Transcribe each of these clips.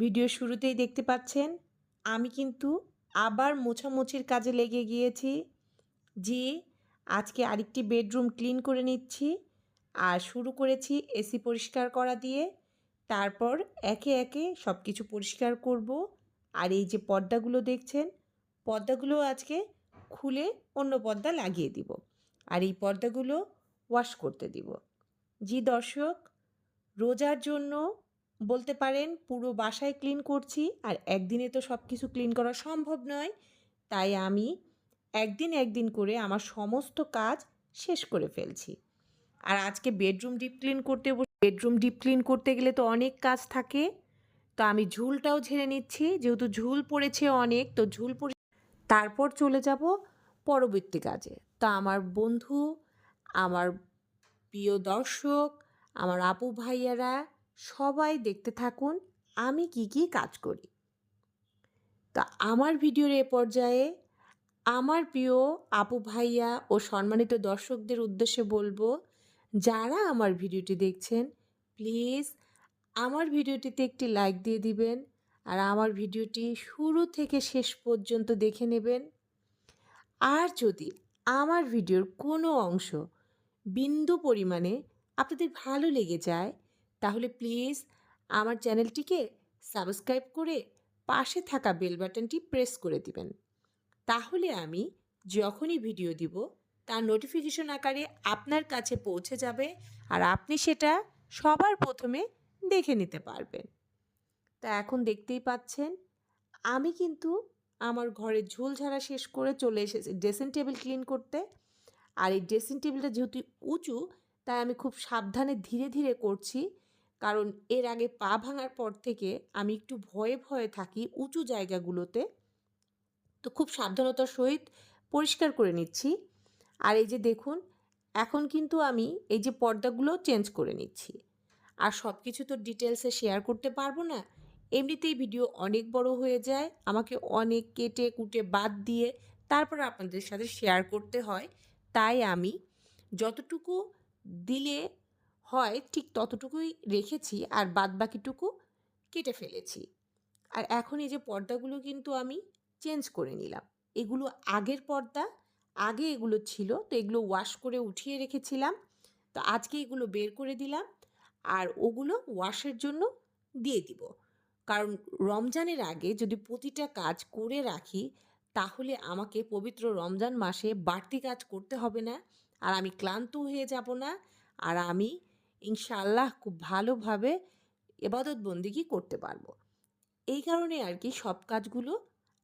Video শুরুতেই দেখতে পাচ্ছেন, আমি কিন্তু আবার মোছামুছির কাজে লেগে গিয়েছি। যে আজকে আরেকটি বেডরুম ক্লিন করে নিচ্ছি, আর শুরু করেছি এসি পরিষ্কার করা দিয়ে। তারপর একে একে সব কিছু পরিষ্কার করব। আর এই যে পর্দাগুলো দেখছেন, পর্দাগুলো আজকে খুলে অন্য পর্দা লাগিয়ে দিব। আর এই পর্দাগুলো ওয়াশ করতে দিব। জি দর্শক, রোজার জন্য বলতে পারেন, পুরো বাসায় ক্লিন করছি আর একদিনে তো সব কিছু ক্লিন করা সম্ভব নয়। তাই আমি একদিন একদিন করে আমার সমস্ত কাজ শেষ করে ফেলছি। আর আজকে বেডরুম ডিপ ক্লিন করতে বেডরুম ডিপ ক্লিন করতে গেলে তো অনেক কাজ থাকে। তো আমি ঝুলটাও ঝেড়ে নিচ্ছি, যেহেতু ঝুল পড়েছে অনেক, তো ঝুল পড়ে, তারপর চলে যাব পরবর্তী কাজে। তা আমার বন্ধু, আমার প্রিয় দর্শক, আমার আপু ভাইয়ারা সবাই দেখতে থাকুন, আমি কি কি কাজ করি। তা আমার ভিডিওর এ পর্যায়ে আমার প্রিয় আপু ভাইয়া ও সম্মানিত দর্শকদের উদ্দেশ্যে বলব, যারা আমার ভিডিওটি দেখছেন, প্লিজ আমার ভিডিওটিতে একটি লাইক দিয়ে দিবেন আর আমার ভিডিওটি শুরু থেকে শেষ পর্যন্ত দেখে নেবেন। আর যদি আমার ভিডিওর কোনো অংশ বিন্দু পরিমাণে আপনাদের ভালো লেগে যায় তাহলে প্লিজ আমার চ্যানেলটিকে সাবস্ক্রাইব করে পাশে থাকা বেল বাটনটি প্রেস করে দিবেন। তাহলে আমি যখনই ভিডিও দিব, তার নোটিফিকেশন আকারে আপনার কাছে পৌঁছে যাবে আর আপনি সেটা সবার প্রথমে দেখে নিতে পারবেন। তা এখন দেখতেই পাচ্ছেন, আমি কিন্তু আমার ঘরের ঝোল ঝাড়া শেষ করে চলে এসেছি ড্রেসিং টেবিল ক্লিন করতে। আর এই ড্রেসিং টেবিলটা যেহেতু উঁচু, তাই আমি খুব সাবধানে ধীরে ধীরে করছি। কারণ এর আগে পা ভাঙার পর থেকে আমি একটু ভয়ে ভয়ে থাকি উঁচু জায়গাগুলোতে। তো খুব সাবধানতার সহিত পরিষ্কার করে নিচ্ছি। আর এই যে দেখুন, এখন কিন্তু আমি এই যে পর্দাগুলো চেঞ্জ করে নিচ্ছি। আর সব কিছু তো ডিটেলসে শেয়ার করতে পারব না। এমনিতেই ভিডিও অনেক বড় হয়ে যায়, আমাকে অনেক কেটে কুটে বাদ দিয়ে তারপর আপনাদের সাথে শেয়ার করতে হয়। তাই আমি যতটুকু দিলে হয়, ঠিক ততটুকুই রেখেছি আর বাদ বাকিটুকু কেটে ফেলেছি। আর এখন এই যে পর্দাগুলো কিন্তু আমি চেঞ্জ করে নিলাম। এগুলো আগের পর্দা, আগে এগুলো ছিল, তো এগুলো ওয়াশ করে উঠিয়ে রেখেছিলাম। তো আজকে এগুলো বের করে দিলাম আর ওগুলো ওয়াশের জন্য দিয়ে দিব। কারণ রমজানের আগে যদি প্রতিটা কাজ করে রাখি, তাহলে আমাকে পবিত্র রমজান মাসে বাড়তি কাজ করতে হবে না। আর আমি ক্লান্ত হয়ে যাব না। আর আমি ইনশাআল্লাহ খুব ভালোভাবে এবাদত বন্দিগি করতে পারব। এই কারণে আর কি সব কাজগুলো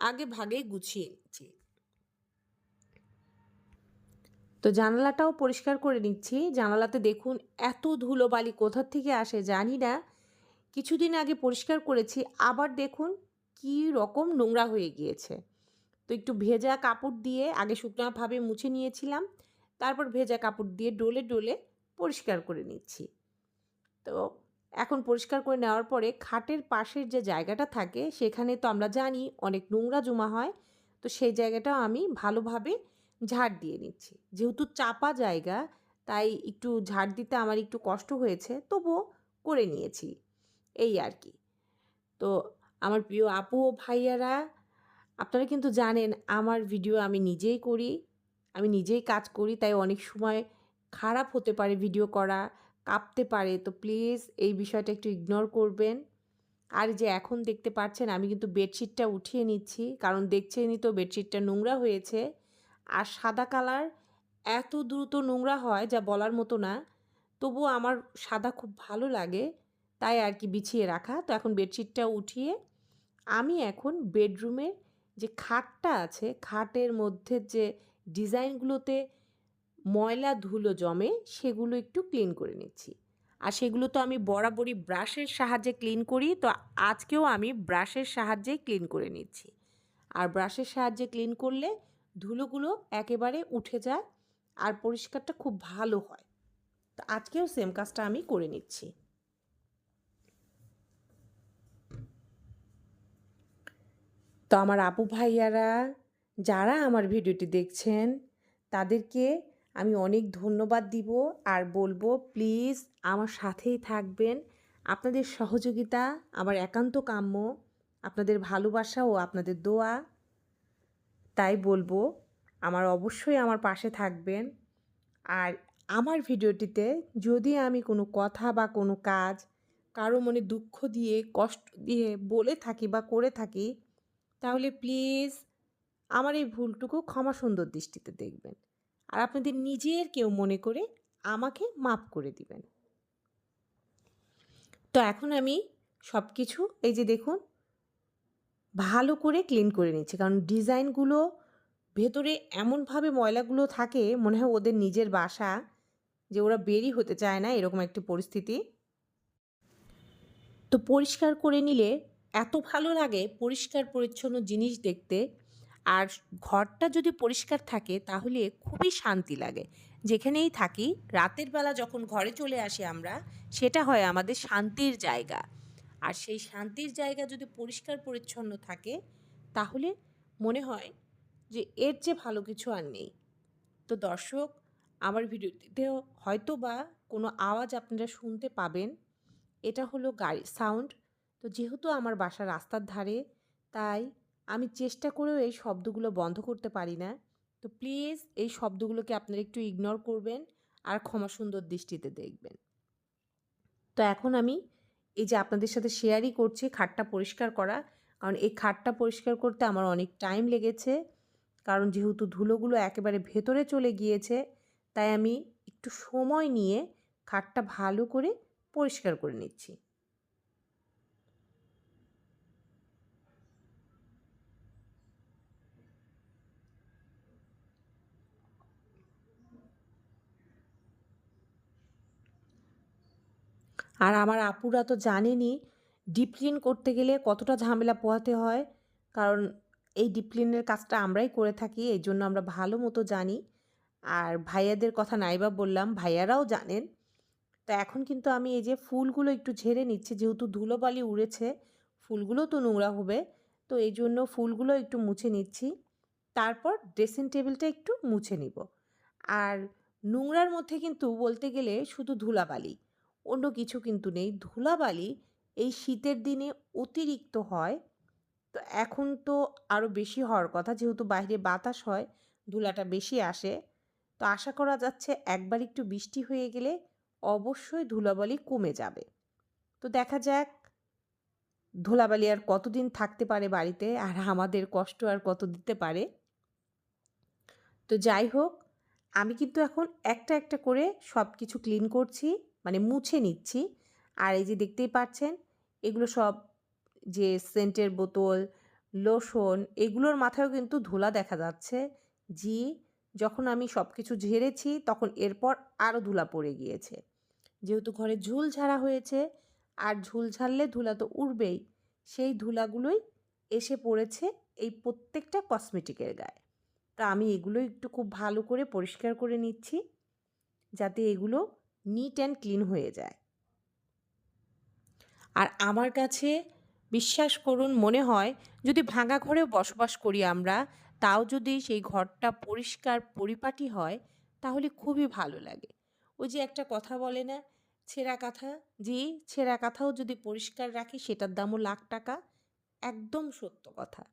আগে ভাগে গুছিয়ে নিচ্ছি। তো জানালাটাও পরিষ্কার করে নিচ্ছি। জানালাতে দেখুন এত ধুলোবালি কোথার থেকে আসে জানি না। কিছুদিন আগে পরিষ্কার করেছি, আবার দেখুন কি রকম নোংরা হয়ে গিয়েছে। তো একটু ভেজা কাপড় দিয়ে আগে শুকনোভাবে মুছে নিয়েছিলাম, তারপর ভেজা কাপড় দিয়ে ডলে ডলে পরিষ্কার করে নিচ্ছি। তো এখন পরিষ্কার করে নেওয়ার পরে খাটের পাশের যে জায়গাটা থাকে, সেখানে তো আমরা জানি অনেক নোংরা জমা হয়, তো সেই জায়গাটাও আমি ভালোভাবে ঝাড় দিয়ে নিচ্ছি। যেহেতু চাপা জায়গা, তাই একটু ঝাড় দিতে আমার একটু কষ্ট হয়েছে, তবুও করে নিয়েছি। এই আর কি। তো আমার প্রিয় আপু ও ভাইয়ারা, আপনারা কিন্তু জানেন আমার ভিডিও আমি নিজেই করি, আমি নিজেই কাজ করি, তাই অনেক সময় খারাপ হতে পারে ভিডিও করা, কাঁপতে পারে। তো প্লিজ এই বিষয়টা একটু ইগনোর করবেন। আর যে এখন দেখতে পাচ্ছেন, আমি কিন্তু বেডশিটটা উঠিয়ে নিচ্ছি, কারণ দেখছেনই তো বেডশিটটা নোংরা হয়েছে। আর সাদা কালার এত দ্রুত নোংরা হয় যা বলার মতো না, তবুও আমার সাদা খুব ভালো লাগে, তাই আর কি বিছিয়ে রাখা। তো এখন বেডশিটটা উঠিয়ে আমি এখন বেডরুমের যে খাটটা আছে, খাটের মধ্যে যে ডিজাইনগুলোতে ময়লা ধুলো জমে সেগুলো একটু ক্লিন করে নিচ্ছি। আর সেগুলো তো আমি বরাবরই ব্রাশের সাহায্যে ক্লিন করি, তো আজকেও আমি ব্রাশের সাহায্যে ক্লিন করে নিচ্ছি। আর ব্রাশের সাহায্যে ক্লিন করলে ধুলোগুলো একেবারে উঠে যায় আর পরিষ্কারটা খুব ভালো হয়। তো আজকেও সেম কাজটা আমি করে নিচ্ছি। তো আমার আপু ভাইয়ারা, যারা আমার ভিডিওটি দেখছেন, তাদেরকে আমি অনেক ধন্যবাদ দিব আর বলব, প্লিজ আমার সাথেই থাকবেন। আপনাদের সহযোগিতা, আমার একান্ত কাম্য, আপনাদের ভালোবাসা ও আপনাদের দোয়া। তাই বলব, আমার অবশ্যই আমার পাশে থাকবেন। আর আমার ভিডিওটিতে যদি আমি কোনো কথা বা কোনো কাজ কারও মনে দুঃখ দিয়ে, কষ্ট দিয়ে বলে থাকি বা করে থাকি, তাহলে প্লিজ আমার এই ভুলটুকু ক্ষমা সুন্দর দৃষ্টিতে দেখবেন। আর আপনাদের নিজের কেউ মনে করে আমাকে মাফ করে দিবেন। তো এখন আমি সব কিছু এই যে দেখুন, ভালো করে ক্লিন করে নিচ্ছি। কারণ ডিজাইনগুলো ভেতরে এমনভাবে ময়লাগুলো থাকে, মনে হয় ওদের নিজের বাসা যে ওরা বেরি হতে চায় না এরকম একটি পরিস্থিতি। তো পরিষ্কার করে নিলে এত ভালো লাগে পরিষ্কার পরিচ্ছন্ন জিনিস দেখতে। আর ঘরটা যদি পরিষ্কার থাকে, তাহলে খুবই শান্তি লাগে। যেখানেই থাকি, রাতের বেলা যখন ঘরে চলে আসি আমরা, সেটা হয় আমাদের শান্তির জায়গা। আর সেই শান্তির জায়গা যদি পরিষ্কার পরিচ্ছন্ন থাকে, তাহলে মনে হয় যে এর যে ভালো কিছু আর নেই। তো দর্শক, আমার ভিডিওটিতেও হয়তো বা কোনো আওয়াজ আপনারা শুনতে পাবেন। এটা হলো গাড়ি, সাউন্ড। তো যেহেতু আমার বাসা রাস্তার ধারে, তাই আমি চেষ্টা করেও এই শব্দগুলো বন্ধ করতে পারি না। তো প্লিজ এই শব্দগুলোকে আপনারা একটু ইগনোর করবেন আর ক্ষমা সুন্দর দৃষ্টিতে দেখবেন। তো এখন আমি এই যে আপনাদের সাথে শেয়ারই করছি, খাটটা পরিষ্কার করা। কারণ এই খাটটা পরিষ্কার করতে আমার অনেক টাইম লেগেছে। কারণ যেহেতু ধুলোগুলো একেবারে ভেতরে চলে গিয়েছে, তাই আমি একটু সময় নিয়ে খাটটা ভালো করে পরিষ্কার করে নিচ্ছি। আর আমার আপুরা তো জানেনই ডিপ ক্লিন করতে গেলে কতটা ঝামেলা পোহাতে হয়। কারণ এই ডিপ ক্লিনের কাজটা আমরাই করে থাকি, এই জন্য আমরা ভালো মতো জানি। আর ভাইয়াদের কথা নাইবা বললাম, ভাইয়ারাও জানেন। তো এখন কিন্তু আমি এই যে ফুলগুলো একটু ঝেড়ে নিচ্ছি, যেহেতু ধুলোবালি উড়েছে, ফুলগুলো তো নোংরা হবে। তো এই জন্য ফুলগুলো একটু মুছে নিচ্ছি। তারপর ড্রেসিং টেবিলটা একটু মুছে নিব। আর নোংরার মধ্যে কিন্তু বলতে গেলে শুধু ধুলাবালি। অন্য কিছু কিন্তু নেই। ধুলাবালি এই শীতের দিনে অতিরিক্ত হয়। তো এখন তো আরও বেশি হওয়ার কথা। যেহেতু বাইরে বাতাস হয়, ধুলাটা বেশি আসে। তো আশা করা যাচ্ছে একবার একটু বৃষ্টি হয়ে গেলে অবশ্যই ধুলাবালি কমে যাবে। তো দেখা যাক ধুলাবালি আর কতদিন থাকতে পারে বাড়িতে আর আমাদের কষ্ট আর কত দিতে পারে। তো যাই হোক, আমি কিন্তু এখন একটা একটা করে সব কিছু ক্লিন করছি। মানে মুছে নিচ্ছি। আর এই যে দেখতেই পাচ্ছেন, এগুলো সব যে সেন্টের বোতল, লোশন, এগুলোর মাথায়ও কিন্তু ধুলা দেখা যাচ্ছে। জি, যখন আমি সব কিছু ঝেড়েছি, তখন এরপর আরও ধুলা পড়ে গিয়েছে। যেহেতু ঘরে ঝুল ঝাড়া হয়েছে, আর ঝুল ঝাড়লে ধুলা তো উঠবেই সেই ধুলাগুলোই এসে পড়েছে এই প্রত্যেকটা কসমেটিকের গায়ে। তা আমি এগুলো একটু খুব ভালো করে পরিষ্কার করে নিচ্ছি, যাতে এগুলো নিট অ্যান্ড ক্লিন হয়ে যায়। আর আমার কাছে বিশ্বাস করুন, মনে হয় যদি ভাঙা ঘরেও বসবাস করি আমরা, তাও যদি সেই ঘরটা পরিষ্কার পরিপাটি হয়, তাহলে খুবই ভালো লাগে। ওই যে একটা কথা বলে না, ছেঁড়া কাঁথা? জি, ছেঁড়া কাঁথাও যদি পরিষ্কার রাখি, সেটার দামও লাখ টাকা। একদম সত্য কথা।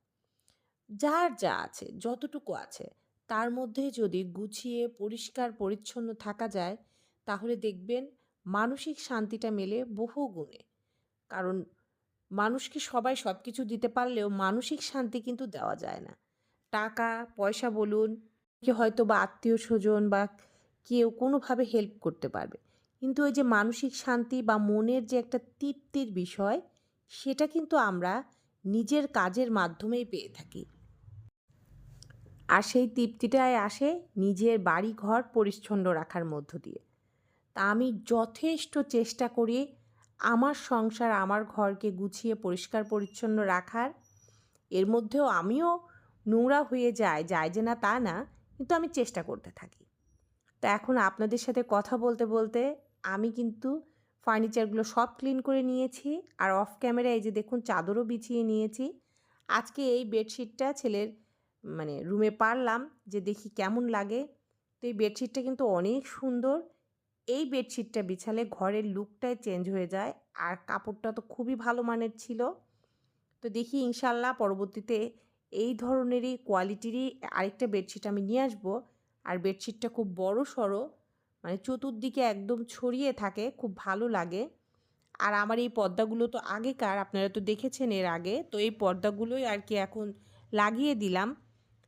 যার যা আছে, যতটুকু আছে, তার মধ্যে যদি গুছিয়ে, পরিষ্কার, পরিচ্ছন্ন থাকা যায় তাহলে দেখবেন মানসিক শান্তিটা মেলে বহু গুণে। কারণ মানুষকে সবাই সব কিছু দিতে পারলেও মানসিক শান্তি কিন্তু দেওয়া যায় না। টাকা, পয়সা বলুন কি হয়তো বা আত্মীয় স্বজন বা কেউ কোনোভাবে হেল্প করতে পারবে। কিন্তু ওই যে মানসিক শান্তি বা মনের যে একটা তৃপ্তির বিষয়, সেটা কিন্তু আমরা নিজের কাজের মাধ্যমেই পেয়ে থাকি। আর সেই তৃপ্তিটাই আসে নিজের বাড়ি ঘর পরিচ্ছন্ন রাখার মধ্য দিয়ে। তা আমি যথেষ্ট চেষ্টা করি আমার সংসার, আমার ঘরকে গুছিয়ে পরিষ্কার, পরিচ্ছন্ন রাখার। এর মধ্যেও আমিও নোংরা হয়ে যায় যায় যে না তা না, কিন্তু আমি চেষ্টা করতে থাকি। তো এখন আপনাদের সাথে কথা বলতে বলতে আমি কিন্তু ফার্নিচারগুলো সব ক্লিন করে নিয়েছি আর অফ ক্যামেরায় এই যে দেখুন চাদরও বিছিয়ে নিয়েছি। আজকে এই বেডশিটটা ছেলের মানে রুমে পারলাম যে দেখি কেমন লাগে। তো এই বেডশিটটা কিন্তু অনেক সুন্দর। এই বেডশিটটা বিছালে ঘরের লুকটাই চেঞ্জ হয়ে যায়। আর কাপড়টা তো খুবই ভালো মানের ছিল। তো দেখি ইনশাল্লাহ পরবর্তীতে এই ধরনেরই কোয়ালিটিরই আরেকটা বেডশিট আমি নিয়ে আসব। আর বেডশিটটা খুব বড় সড়ো মানে চতুর্দিকে একদম ছড়িয়ে থাকে, খুব ভালো লাগে। আর আমার এই পর্দাগুলো তো আগেকার, আপনারা তো দেখেছেন এর আগে। তো এই পর্দাগুলোই আর কি এখন লাগিয়ে দিলাম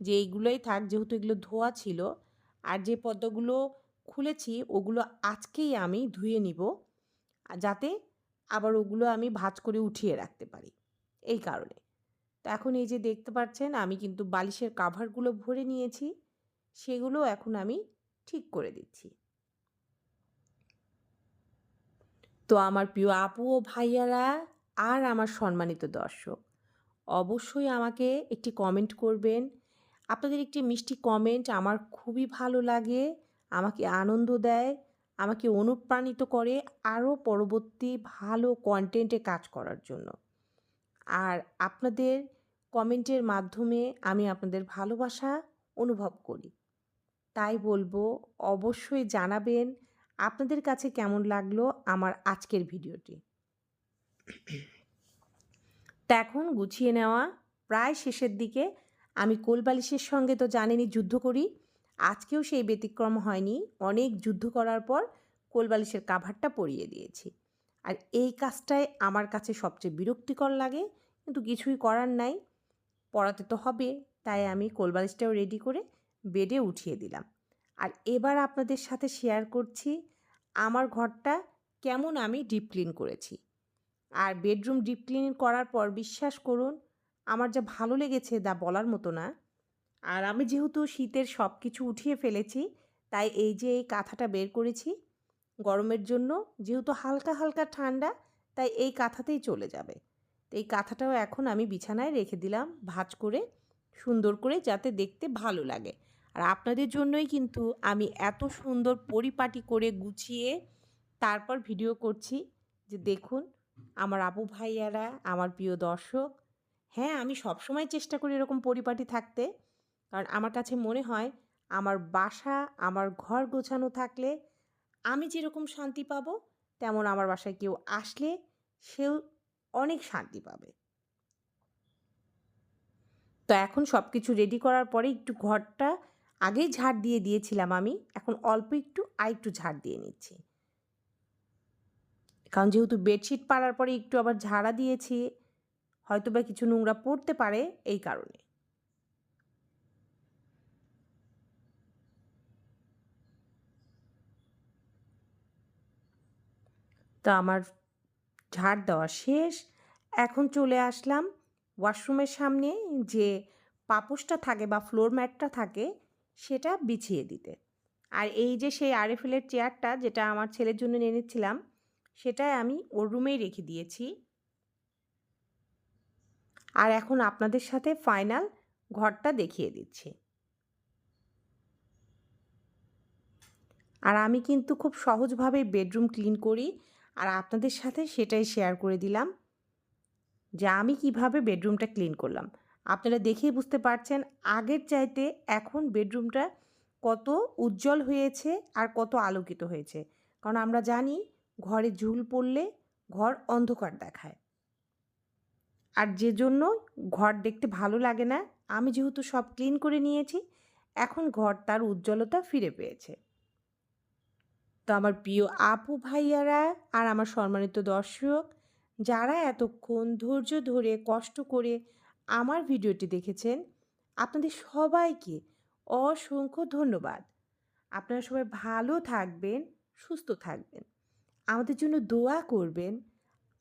যে এইগুলোই থাক, যেহেতু এগুলো ধোয়া ছিল। আর যে পর্দাগুলো খুলেছি, ওগুলো আজকেই আমি ধুয়ে নিব, যাতে আবার ওগুলো আমি ভাজ করে উঠিয়ে রাখতে পারি। এই কারণে। তো এখন এই যে দেখতে পাচ্ছেন, আমি কিন্তু বালিশের কাভারগুলো ভরে নিয়েছি, সেগুলো এখন আমি ঠিক করে দিচ্ছি। তো আমার প্রিয় আপু ও ভাইয়ারা আর আমার সম্মানিত দর্শক, অবশ্যই আমাকে একটি কমেন্ট করবেন। আপনাদের একটি মিষ্টি কমেন্ট আমার খুবই ভালো লাগে। আমাকে আনন্দ দেয়, আমাকে অনুপ্রাণিত করে আরও পরবর্তী ভালো কন্টেন্টে কাজ করার জন্য। আর আপনাদের কমেন্টের মাধ্যমে আমি আপনাদের ভালোবাসা অনুভব করি। তাই বলব, অবশ্যই জানাবেন আপনাদের কাছে কেমন লাগল আমার আজকের ভিডিওটি। তা এখন গুছিয়ে নেওয়া প্রায় শেষের দিকে, আমি কোলবালিশের সঙ্গে তো জানেনি যুদ্ধ করি। আজকেও সেই ব্যতিক্রম হয়নি। অনেক যুদ্ধ করার পর কোলবালিশের কাভারটা পরিয়ে দিয়েছি। আর এই কাজটাই আমার কাছে সবচেয়ে বিরক্তিকর লাগে, কিন্তু কিছুই করার নাই। পড়াতে তো হবে, তাই আমি কোলবালিশটাও রেডি করে বেডে উঠিয়ে দিলাম। আর এবার আপনাদের সাথে শেয়ার করছি, আমার ঘরটা কেমন আমি ডিপ ক্লিন করেছি। আর বেডরুম ডিপ ক্লিন করার পর বিশ্বাস করুন, আমার যা ভালো লেগেছে তা বলার মতো না। আর আমি যেহেতু শীতের সব কিছু উঠিয়ে ফেলেছি, তাই এই যে এই কাঁথাটা বের করেছি, গরমের জন্য যেহেতু হালকা হালকা ঠান্ডা, তাই এই কাঁথাতেই চলে যাবে। তো এই কাঁথাটাও এখন আমি বিছানায় রেখে দিলাম ভাজ করে, সুন্দর করে যাতে দেখতে ভালো লাগে। আর আপনাদের জন্যই কিন্তু আমি এত সুন্দর পরিপাটি করে গুছিয়ে তারপর ভিডিও করছি যে দেখুন, আমার আপু ভাইয়ারা, আমার প্রিয় দর্শক হ্যাঁ আমি সবসময় চেষ্টা করি এরকম পরিপাটি থাকতে কারণ আমার কাছে মনে হয় আমার বাসা, আমার ঘর গোছানো থাকলে আমি যেরকম শান্তি পাবো, তেমন আমার বাসায় কেউ আসলে সেও অনেক শান্তি পাবে। তো এখন সব কিছু রেডি করার পরে একটু ঘরটা আগেই ঝাড় দিয়ে দিয়েছিলাম আমি, এখন অল্প একটু আর একটু ঝাড় দিয়ে নিচ্ছি। কারণ যেহেতু বেডশিট পাড়ার পরে একটু আবার ঝাড়া দিয়েছি হয়তো বা কিছু নোংরা পড়তে পারে এই কারণে। তো আমার ঝাড় দেওয়া শেষ। এখন চলে আসলাম ওয়াশরুমের সামনে যে পাপোশটা থাকে বা ফ্লোর ম্যাটটা থাকে, সেটা বিছিয়ে দিতে। আর এই যে সেই আরএফএলের চেয়ারটা যেটা আমার ছেলের জন্য এনেছিলাম সেটাই আমি ওর রুমেই রেখে দিয়েছি। আর এখন আপনাদের সাথে ফাইনাল ঘরটা দেখিয়ে দিচ্ছি। আর আমি কিন্তু খুব সহজভাবে বেডরুম ক্লিন করি। আর আপনাদের সাথে সেটাই শেয়ার করে দিলাম যে আমি কীভাবে বেডরুমটা ক্লিন করলাম। আপনারা দেখেই বুঝতে পারছেন, আগের চাইতে এখন বেডরুমটা কত উজ্জ্বল হয়েছে আর কত আলোকিত হয়েছে। কারণ আমরা জানি, ঘরে ঝুল পড়লে ঘর অন্ধকার দেখায়। আর যে জন্য ঘর দেখতে ভালো লাগে না, আমি যেহেতু সব ক্লিন করে নিয়েছি, এখন ঘর তার উজ্জ্বলতা ফিরে পেয়েছে। তো আমার প্রিয় আপু ভাইয়ারা আর আমার সম্মানিত দর্শক, যারা এতক্ষণ ধৈর্য ধরে, কষ্ট করে আমার ভিডিওটি দেখেছেন, আপনাদের সবাইকে অসংখ্য ধন্যবাদ। আপনারা সবাই ভালো থাকবেন, সুস্থ থাকবেন। আমাদের জন্য দোয়া করবেন,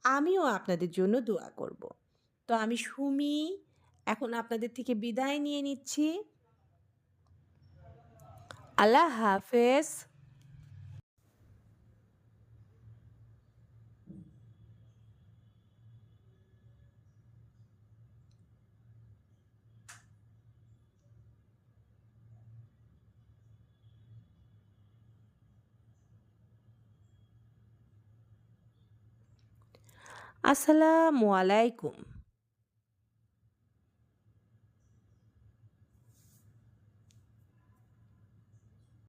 আমিও আপনাদের জন্য দোয়া করব। তো আমি সুমি, এখন আপনাদের থেকে বিদায় নিয়ে নিচ্ছি। আল্লাহ হাফেজ। আসসালামু আলাইকুম।